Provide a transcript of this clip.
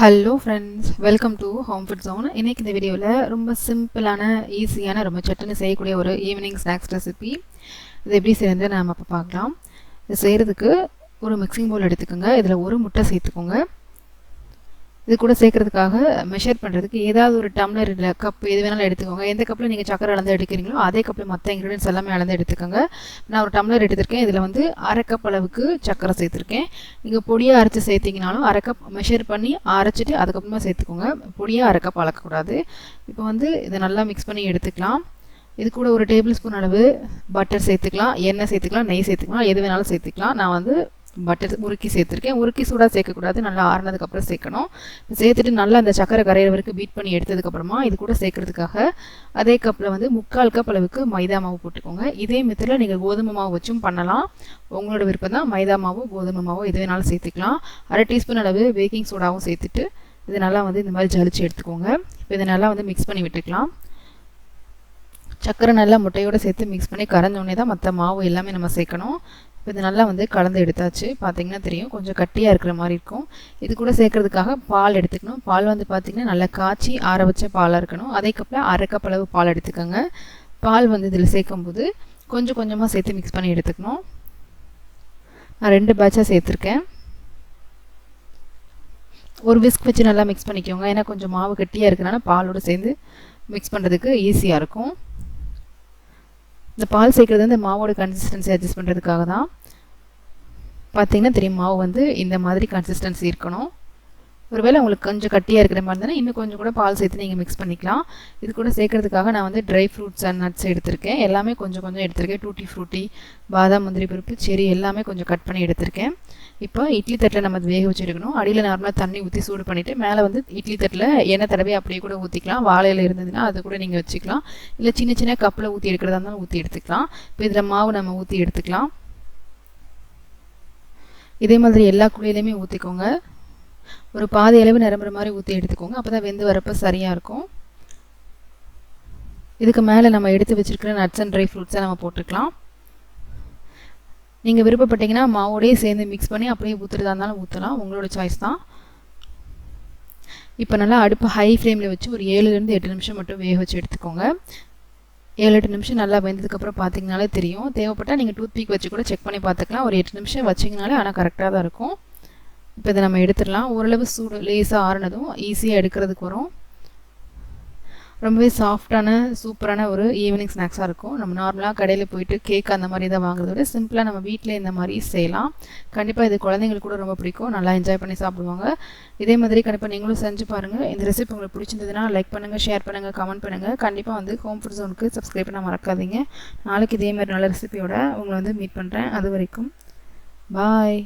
Hello friends welcome to home food zone இன்றைக்கி இந்த வீடியோவில் ரொம்ப சிம்பிளான ஈஸியான ரொம்ப சட்டுன்னு செய்யக்கூடிய ஒரு ஈவினிங் ஸ்நாக்ஸ் ரெசிபி இது எப்படி செய்யறது நாம் அப்போ பார்க்கலாம். இது செய்கிறதுக்கு ஒரு மிக்சிங் பவுல் எடுத்துக்கோங்க. இதில் ஒரு முட்டை சேர்த்துக்கோங்க. இது கூட சேர்க்கறதுக்காக மெஷர் பண்ணுறதுக்கு ஏதாவது ஒரு டம்ளர் இல்லை கப் எது வேணாலும் எடுத்துக்கோங்க. எந்த கப்பில் நீங்கள் சக்கரை அளந்து எடுக்கிறீங்களோ அதே கப்பில் மற்ற இன்க்ரீடியன்ஸ் எல்லாமே அளந்து எடுத்துக்கோங்க. நான் ஒரு டம்ளர் எடுத்திருக்கேன். இதில் வந்து அரை கப் அளவுக்கு சக்கரை சேர்த்துருக்கேன். நீங்கள் பொடியாக அரைச்சி சேர்த்திங்கனாலும் அரை கப் மெஷர் பண்ணி அரைச்சிட்டு அதுக்கப்புறமா சேர்த்துக்கோங்க. பொடியாக அரை கப் அளக்கக்கூடாது. இப்போ வந்து இதை நல்லா மிக்ஸ் பண்ணி எடுத்துக்கலாம். இது கூட ஒரு டேபிள் ஸ்பூன் அளவு பட்டர் சேர்த்துக்கலாம். எண்ணெய் சேர்த்துக்கலாம். நெய் சேர்த்துக்கலாம். எது வேணாலும் சேர்த்துக்கலாம். நான் வந்து பட்டர் உருக்கி சேர்த்துருக்கேன். உருக்கி சூடாக சேர்க்கக்கூடாது. நல்லா ஆறுனதுக்கப்புறம் சேர்க்கணும். சேர்த்துட்டு நல்லா அந்த சக்கரை கரையிற வரைக்கும் பீட் பண்ணி எடுத்ததுக்கப்புறமா இது கூட சேர்க்கறதுக்காக அதே கப்பில் வந்து முக்கால் கப் அளவுக்கு மைதா மாவு போட்டுக்கோங்க. இதே மெத்தடில் நீங்கள் கோதுமை மாவு வச்சும் பண்ணலாம். உங்களோட விருப்பம் தான் மைதா மாவோ கோதுமை மாவோ எது வேணாலும் சேர்த்துக்கலாம். அரை டீஸ்பூன் அளவு பேக்கிங் சோடாவும் சேர்த்துட்டு இது நல்லா வந்து இந்த மாதிரி ஜலிச்சு எடுத்துக்கோங்க. இப்போ இதை நல்லா வந்து மிக்ஸ் பண்ணி விட்டுக்கலாம். சக்கரை நல்லா முட்டையோடு சேர்த்து மிக்ஸ் பண்ணி கரைஞ்சோடனே தான் மற்ற மாவு எல்லாமே நம்ம சேர்க்கணும். இப்போ இது நல்லா வந்து கலந்து எடுத்தாச்சு. பார்த்தீங்கன்னா தெரியும். கொஞ்சம் கட்டியாக இருக்கிற மாதிரி இருக்கும். இது கூட சேர்க்கறதுக்காக பால் எடுத்துக்கணும். பால் வந்து பார்த்திங்கன்னா நல்லா காய்ச்சி ஆற வச்ச பாலாக இருக்கணும். அதே கப்பில் அரை கப் அளவு பால் எடுத்துக்கோங்க. பால் வந்து இதில் சேர்க்கும்போது கொஞ்சம் கொஞ்சமாக சேர்த்து மிக்ஸ் பண்ணி எடுத்துக்கணும். நான் ரெண்டு பேட்சாக சேர்த்துருக்கேன். ஒரு விஸ்க் வச்சு நல்லா மிக்ஸ் பண்ணிக்கோங்க. ஏன்னா கொஞ்சம் மாவு கட்டியாக இருக்கிறனால பாலோடு சேர்ந்து மிக்ஸ் பண்ணுறதுக்கு ஈஸியாக இருக்கும். இந்த பால் சேர்க்குறது வந்து மாவோட கன்சிஸ்டன்சி அட்ஜஸ்ட் பண்ணுறதுக்காக தான் பார்த்தீங்கன்னா தெரியும்? மாவு வந்து இந்த மாதிரி கன்சிஸ்டன்சி இருக்கணும். ஒருவேளை உங்களுக்கு கொஞ்சம் கட்டியாக இருக்கிற மாதிரி இருந்தால் இன்னும் கொஞ்சம் கூட பால் சேர்த்து நீங்கள் மிக்ஸ் பண்ணிக்கலாம். இது கூட சேர்க்கறதுக்காக நான் வந்து ட்ரை ஃப்ரூட்ஸ் அண்ட் நட்ஸ் எடுத்திருக்கேன். எல்லாமே கொஞ்சம் கொஞ்சம் எடுத்திருக்கேன். டூட்டி ஃப்ரூட்டி பாதாம் முந்திரி பருப்பு செரி எல்லாமே கொஞ்சம் கட் பண்ணி எடுத்திருக்கேன். இப்போ இட்லி தட்டில் நம்ம வேக வச்சு எடுக்கணும் அடியில் நார்மலாக தண்ணி ஊற்றி சூடு பண்ணிவிட்டு மேலே வந்து இட்லி தட்டில் எண்ணெய் தடவை அப்படியே கூட ஊற்றிக்கலாம் வாழையில் இருந்ததுன்னா அது கூட நீங்கள் வச்சுக்கலாம். இல்லை சின்ன சின்ன கப்பில் ஊற்றி எடுக்கிறதா இருந்தாலும் ஊற்றி எடுத்துக்கலாம். இப்போ இதில் மாவு நம்ம ஊற்றி எடுத்துக்கலாம். இதே மாதிரி எல்லா குழியிலையுமே ஊற்றிக்கோங்க ஒரு பாதி அளவு நிரம்புற மாதிரி ஊற்றி எடுத்துக்கோங்க. அப்போ தான் வெந்து வரப்போ சரியாக இருக்கும். இதுக்கு மேலே நம்ம எடுத்து வச்சுருக்கிற நட்ஸ் அண்ட் ட்ரை ஃப்ரூட்ஸை நம்ம போட்டுக்கலாம். நீங்கள் விருப்பப்பட்டீங்கன்னா மாவோடையே சேர்ந்து மிக்ஸ் பண்ணி அப்படியே ஊற்றுறதா இருந்தாலும் ஊற்றலாம் உங்களோட சாய்ஸ் தான். இப்போ நல்லா அடுப்பு ஹை ஃப்ளேமில் வச்சு ஒரு ஏழுலேருந்து எட்டு நிமிஷம் மட்டும் வேக வச்சு எடுத்துக்கோங்க. ஏழு எட்டு நிமிஷம் நல்லா வெந்ததுக்கப்புறம் பார்த்தீங்கனாலே தெரியும். தேவைப்பட்டால் நீங்கள் டூத் பீக் வச்சு கூட செக் பண்ணி பார்த்துக்கலாம் ஒரு எட்டு நிமிஷம் வச்சிங்கனாலே ஆனால் கரெக்டாக தான் இருக்கும். இப்போ இதை நம்ம எடுத்துடலாம். ஓரளவு சூடு லேஸாக ஆறுனதும் ஈஸியாக எடுக்கிறதுக்கு வரும். ரொம்பவே சாஃப்டான சூப்பரான ஒரு ஈவினிங் ஸ்நாக்ஸாக இருக்கும். நம்ம நார்மலாக கடையில் போயிட்டு கேக் அந்த மாதிரி தான் வாங்குறத விட சிம்பிளாக நம்ம வீட்டில் இந்த மாதிரி செய்யலாம். கண்டிப்பாக இது குழந்தைங்களுக்கு கூட ரொம்ப பிடிக்கும். நல்லா என்ஜாய் பண்ணி சாப்பிடுவாங்க. இதே மாதிரி கண்டிப்பாக நீங்களும் செஞ்சு பாருங்கள் இந்த ரெசிபி உங்களுக்கு பிடிச்சிருந்ததுன்னா லைக் பண்ணுங்கள் ஷேர் பண்ணுங்கள் கமெண்ட் பண்ணுங்கள் கண்டிப்பாக வந்து ஹோம் ஃபுட் ஜோனுக்கு சப்ஸ்கிரைப் பண்ண மறக்காதீங்க. நாளைக்கு இதே மாதிரி நல்ல ரெசிபியோட உங்களை வந்து மீட் பண்ணுறேன் அது வரைக்கும் பாய்